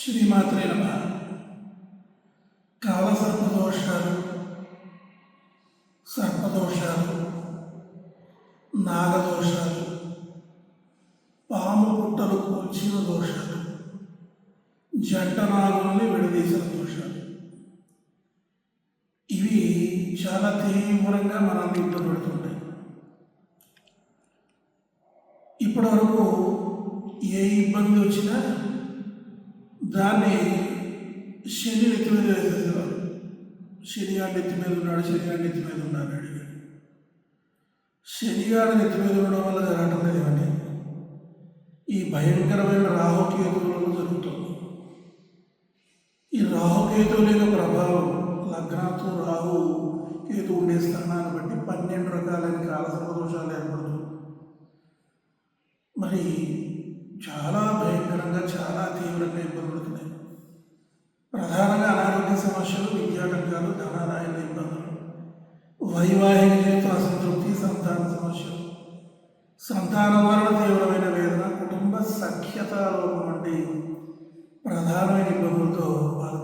శ్రీమాత్రే నమ. కాల సర్పదోషాలు నాగదోషాలు పాము పుట్టలు కూల్చిన దోషాలు జంట నాగుల్ని విడదీసిన దోషాలు. ఇవి చాలా తీవ్రంగా మనల్ని ఇబ్బంది ఇప్పటివరకు ఏ ఇబ్బంది దాన్ని శని నెత్తి మీద వేసేసేవారు శనిగాడు నెత్తి మీద ఉన్నాడు శనిగాడు నెత్తి మీద ఉన్నాడు అడిగాడు. శనిగాడు నెత్తి మీద ఉండడం వల్ల జరగటం లేదు ఇవన్నీ ఈ భయంకరమైన రాహుకేతువులలో జరుగుతుంది ఈ రాహుకేతువుల యొక్క ప్రభావం లగ్నాతో రాహు కేతు ఉండే స్థానాన్ని బట్టి పన్నెండు రకాలైన కాల దోషాలు ఏర్పడుతుంది మరి చాలా భయంకరంగా చాలా తీవ్రంగా ఇబ్బంది పడుతున్నాయి ప్రధానంగా అనారోగ్య సమస్యలు విద్యాటంకాలు ధనాదాయాల ఇబ్బందులు వైవాహిక జీవిత అసంతృప్తి సంతాన సమస్యలు. సంతానం వలన తీవ్రమైన వేదన కుటుంబ సఖ్యత లోపం వంటి ప్రధానమైన ఇబ్బందులతో బాధపడుతున్నారు.